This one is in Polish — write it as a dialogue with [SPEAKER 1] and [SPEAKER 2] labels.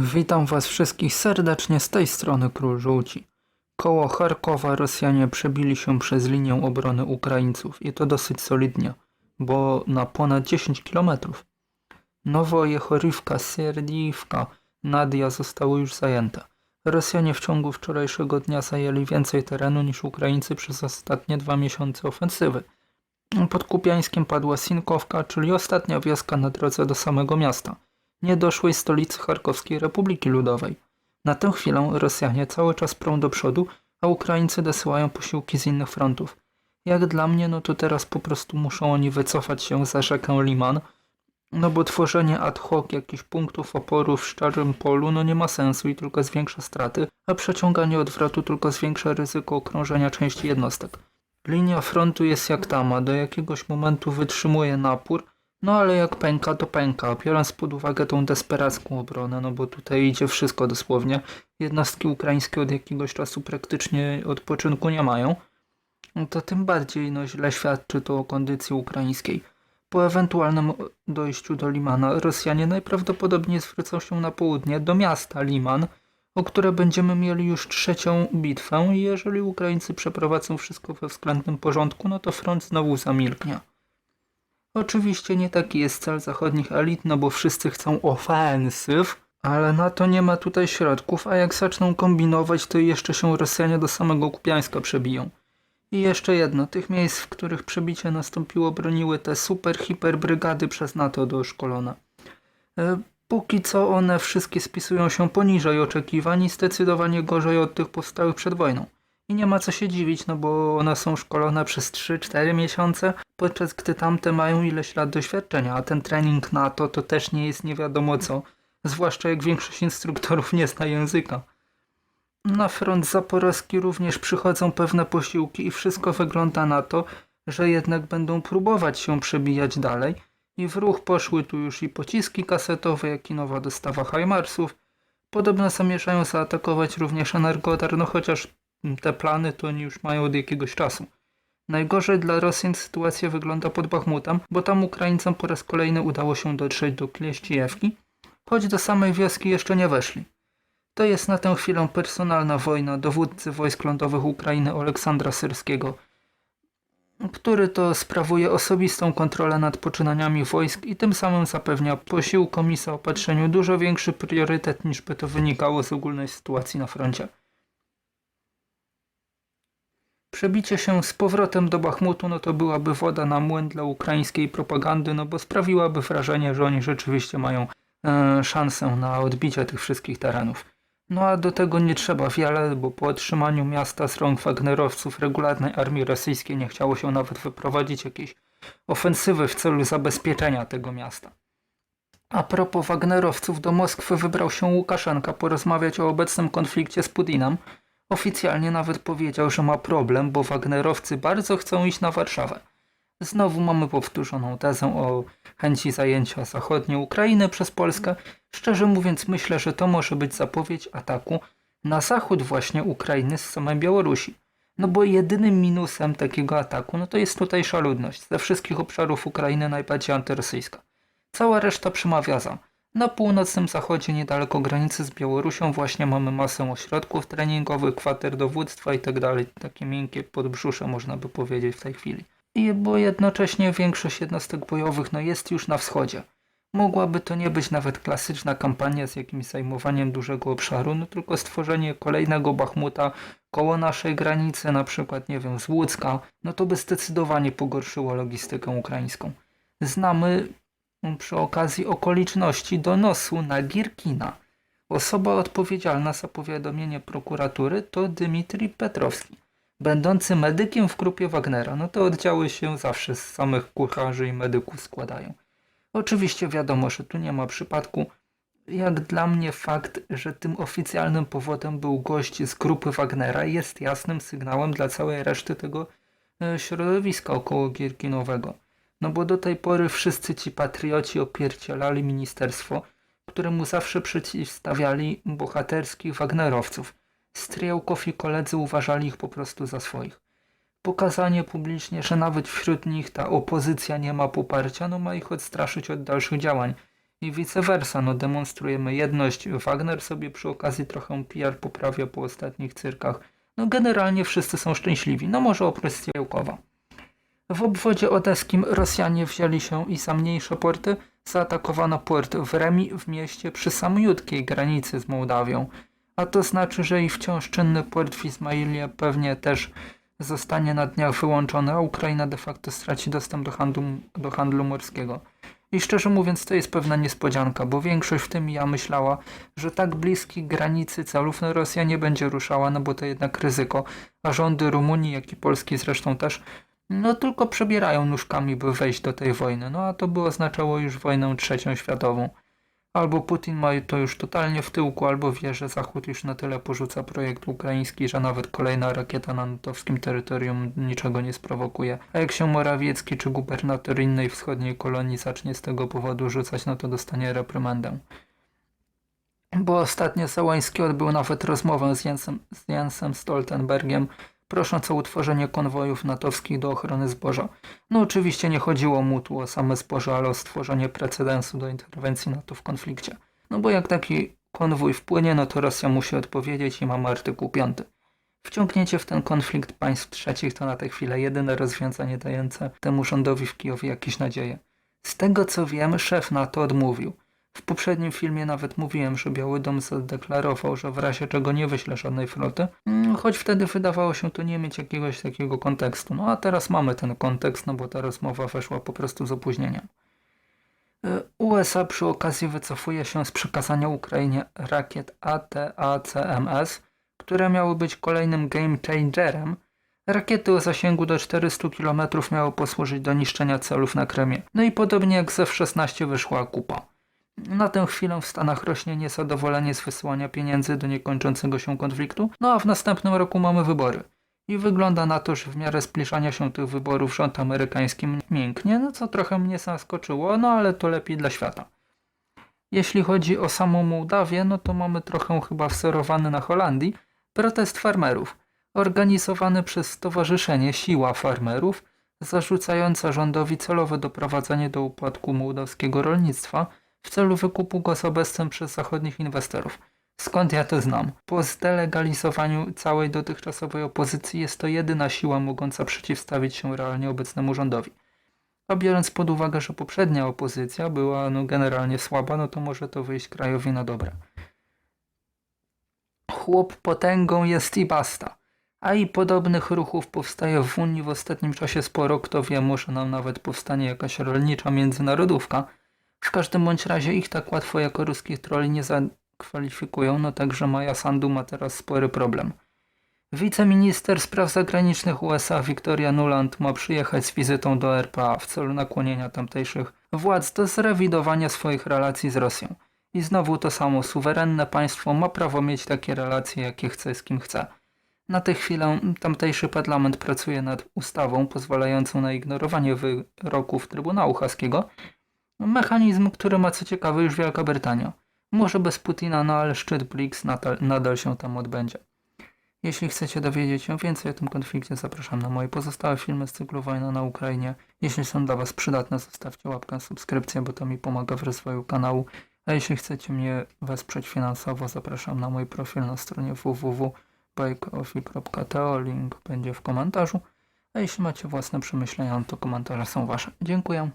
[SPEAKER 1] Witam Was wszystkich serdecznie z tej strony Król Żółci. Koło Charkowa Rosjanie przebili się przez linię obrony Ukraińców i to dosyć solidnie, bo na ponad 10 km. Nowojechorywka, Serdiwka, Nadia zostały już zajęte. Rosjanie w ciągu wczorajszego dnia zajęli więcej terenu niż Ukraińcy przez ostatnie dwa miesiące ofensywy. Pod Kupiańskiem padła Sinkowka, czyli ostatnia wioska na drodze do samego miasta niedoszłej stolicy Charkowskiej Republiki Ludowej. Na tę chwilę Rosjanie cały czas prą do przodu, a Ukraińcy dosyłają posiłki z innych frontów. Jak dla mnie, no to teraz po prostu muszą oni wycofać się za rzekę Liman, no bo tworzenie ad hoc jakichś punktów oporu w szczerym polu no nie ma sensu i tylko zwiększa straty, a przeciąganie odwrotu tylko zwiększa ryzyko okrążenia części jednostek. Linia frontu jest jak tama, do jakiegoś momentu wytrzymuje napór, no ale jak pęka, to pęka, biorąc pod uwagę tą desperacką obronę, no bo tutaj idzie wszystko dosłownie. Jednostki ukraińskie od jakiegoś czasu praktycznie odpoczynku nie mają. No to tym bardziej no, źle świadczy to o kondycji ukraińskiej. Po ewentualnym dojściu do Limana Rosjanie najprawdopodobniej zwrócą się na południe do miasta Liman, o które będziemy mieli już trzecią bitwę i jeżeli Ukraińcy przeprowadzą wszystko we względnym porządku, no to front znowu zamilknie. Oczywiście nie taki jest cel zachodnich elit, no bo wszyscy chcą ofensyw, ale na to nie ma tutaj środków, a jak zaczną kombinować, to jeszcze się Rosjanie do samego Kupiańska przebiją. I jeszcze jedno, tych miejsc, w których przebicie nastąpiło, broniły te super hiper brygady przez NATO doszkolone. Póki co one wszystkie spisują się poniżej oczekiwań i zdecydowanie gorzej od tych powstałych przed wojną. I nie ma co się dziwić, no bo one są szkolone przez 3-4 miesiące, podczas gdy tamte mają ileś lat doświadczenia, a ten trening NATO to też nie jest nie wiadomo co, zwłaszcza jak większość instruktorów nie zna języka. Na front zaporowski również przychodzą pewne posiłki i wszystko wygląda na to, że jednak będą próbować się przebijać dalej i w ruch poszły tu już i pociski kasetowe, jak i nowa dostawa Heimarsów. Podobno zamierzają zaatakować również Energodar, no chociaż te plany to oni już mają od jakiegoś czasu. Najgorzej dla Rosjan sytuacja wygląda pod Bachmutem, bo tam Ukraińcom po raz kolejny udało się dotrzeć do Klieścijewki, choć do samej wioski jeszcze nie weszli. To jest na tę chwilę personalna wojna dowódcy wojsk lądowych Ukrainy Aleksandra Syrskiego, który to sprawuje osobistą kontrolę nad poczynaniami wojsk i tym samym zapewnia posiłkom i zaopatrzeniu dużo większy priorytet niż by to wynikało z ogólnej sytuacji na froncie. Przebicie się z powrotem do Bachmutu, no to byłaby woda na młyn dla ukraińskiej propagandy, no bo sprawiłaby wrażenie, że oni rzeczywiście mają e, szansę na odbicie tych wszystkich terenów. No a do tego nie trzeba wiele, bo po otrzymaniu miasta z rąk Wagnerowców regularnej armii rosyjskiej nie chciało się nawet wyprowadzić jakiejś ofensywy w celu zabezpieczenia tego miasta. A propos Wagnerowców, do Moskwy wybrał się Łukaszenka porozmawiać o obecnym konflikcie z Putinem, Oficjalnie nawet powiedział, że ma problem, bo Wagnerowcy bardzo chcą iść na Warszawę. Znowu mamy powtórzoną tezę o chęci zajęcia zachodniej Ukrainy przez Polskę. Szczerze mówiąc, myślę, że to może być zapowiedź ataku na zachód właśnie Ukrainy z samej Białorusi. No bo jedynym minusem takiego ataku, no to jest tutejsza ludność. Ze wszystkich obszarów Ukrainy najbardziej antyrosyjska. Cała reszta przemawia za. Na północnym zachodzie, niedaleko granicy z Białorusią, właśnie mamy masę ośrodków treningowych, kwater dowództwa. Tak Takie miękkie podbrzusze, można by powiedzieć w tej chwili. I bo jednocześnie większość jednostek bojowych no, jest już na wschodzie. Mogłaby to nie być nawet klasyczna kampania z jakimś zajmowaniem dużego obszaru, no tylko stworzenie kolejnego Bachmuta koło naszej granicy, na przykład, nie wiem, z Łódzka, no to by zdecydowanie pogorszyło logistykę ukraińską. Znamy przy okazji okoliczności donosu na Gierkina. Osoba odpowiedzialna za powiadomienie prokuratury to Dmitrij Petrowski, będący medykiem w grupie Wagnera. No te oddziały się zawsze z samych kucharzy i medyków składają. Oczywiście wiadomo, że tu nie ma przypadku. Jak dla mnie fakt, że tym oficjalnym powodem był gość z grupy Wagnera jest jasnym sygnałem dla całej reszty tego e, środowiska około Gierkinowego. No bo do tej pory wszyscy ci patrioci opierdzielali ministerstwo, któremu zawsze przeciwstawiali bohaterskich Wagnerowców. Stryjałkow i koledzy uważali ich po prostu za swoich. Pokazanie publicznie, że nawet wśród nich ta opozycja nie ma poparcia, no ma ich odstraszyć od dalszych działań. i vice versa. No demonstrujemy jedność. Wagner sobie przy okazji trochę PR poprawia po ostatnich cyrkach. No generalnie wszyscy są szczęśliwi. No może oprócz Strzałkowa. W obwodzie odeskim Rosjanie wzięli się i za mniejsze porty zaatakowano port w Remi w mieście przy samiutkiej granicy z Mołdawią. A to znaczy, że i wciąż czynny port w Izmailie pewnie też zostanie na dniach wyłączony, a Ukraina de facto straci dostęp do handlu, do handlu morskiego. I szczerze mówiąc, to jest pewna niespodzianka, bo większość, w tym ja, myślała, że tak bliskiej granicy celów Rosja nie będzie ruszała, no bo to jednak ryzyko, a rządy Rumunii, jak i Polski zresztą też, no tylko przebierają nóżkami, by wejść do tej wojny. No a to by oznaczało już wojnę trzecią światową. Albo Putin ma to już totalnie w tyłku, albo wie, że Zachód już na tyle porzuca projekt ukraiński, że nawet kolejna rakieta na natowskim terytorium niczego nie sprowokuje. A jak się Morawiecki czy gubernator innej wschodniej kolonii zacznie z tego powodu rzucać, no to dostanie reprymendę. Bo ostatnio Załański odbył nawet rozmowę z Jensem, z Jensem Stoltenbergiem, prosząc o utworzenie konwojów natowskich do ochrony zboża. No oczywiście nie chodziło mu tu o same zboże, ale o stworzenie precedensu do interwencji NATO w konflikcie. No bo jak taki konwój wpłynie, no to Rosja musi odpowiedzieć i mamy artykuł 5. Wciągnięcie w ten konflikt państw trzecich to na tę chwilę jedyne rozwiązanie dające temu rządowi w Kijowie jakieś nadzieje. Z tego co wiem, szef NATO odmówił. W poprzednim filmie nawet mówiłem, że Biały Dom zadeklarował, że w razie czego nie wyśle żadnej floty, mm, choć wtedy wydawało się to nie mieć jakiegoś takiego kontekstu. No a teraz mamy ten kontekst, no bo ta rozmowa weszła po prostu z opóźnieniem. Y, USA przy okazji wycofuje się z przekazania Ukrainie rakiet ATACMS, które miały być kolejnym game changerem. Rakiety o zasięgu do 400 km miały posłużyć do niszczenia celów na Kremie. No i podobnie jak z F-16 wyszła kupa. Na tę chwilę w Stanach rośnie niezadowolenie z wysyłania pieniędzy do niekończącego się konfliktu, no a w następnym roku mamy wybory. I wygląda na to, że w miarę zbliżania się tych wyborów rząd amerykański mięknie, no co trochę mnie zaskoczyło, no ale to lepiej dla świata. Jeśli chodzi o samą Mołdawię, no to mamy trochę chyba wzorowany na Holandii protest farmerów, organizowany przez Stowarzyszenie Siła Farmerów, zarzucająca rządowi celowe doprowadzenie do upadku mołdawskiego rolnictwa w celu wykupu go za bezcen przez zachodnich inwestorów. Skąd ja to znam? Po zdelegalizowaniu całej dotychczasowej opozycji jest to jedyna siła mogąca przeciwstawić się realnie obecnemu rządowi. A biorąc pod uwagę, że poprzednia opozycja była no, generalnie słaba, no to może to wyjść krajowi na dobre. Chłop potęgą jest i basta. A i podobnych ruchów powstaje w Unii w ostatnim czasie sporo. Kto wie, może nam nawet powstanie jakaś rolnicza międzynarodówka. W każdym bądź razie ich tak łatwo jako ruskich troli nie zakwalifikują, no także Maja Sandu ma teraz spory problem. Wiceminister spraw zagranicznych USA Victoria Nuland ma przyjechać z wizytą do RPA w celu nakłonienia tamtejszych władz do zrewidowania swoich relacji z Rosją. I znowu to samo, suwerenne państwo ma prawo mieć takie relacje, jakie chce z kim chce. Na tę chwilę tamtejszy parlament pracuje nad ustawą pozwalającą na ignorowanie wyroków Trybunału Haskiego, Mechanizm, który ma co ciekawe już Wielka Brytania. Może bez Putina, no ale szczyt BRICS nadal, nadal się tam odbędzie. Jeśli chcecie dowiedzieć się więcej o tym konflikcie, zapraszam na moje pozostałe filmy z cyklu Wojna na Ukrainie. Jeśli są dla Was przydatne, zostawcie łapkę, subskrypcję, bo to mi pomaga w rozwoju kanału. A jeśli chcecie mnie wesprzeć finansowo, zapraszam na mój profil na stronie www.bikeofi.to. Link będzie w komentarzu. A jeśli macie własne przemyślenia, to komentarze są Wasze. Dziękuję.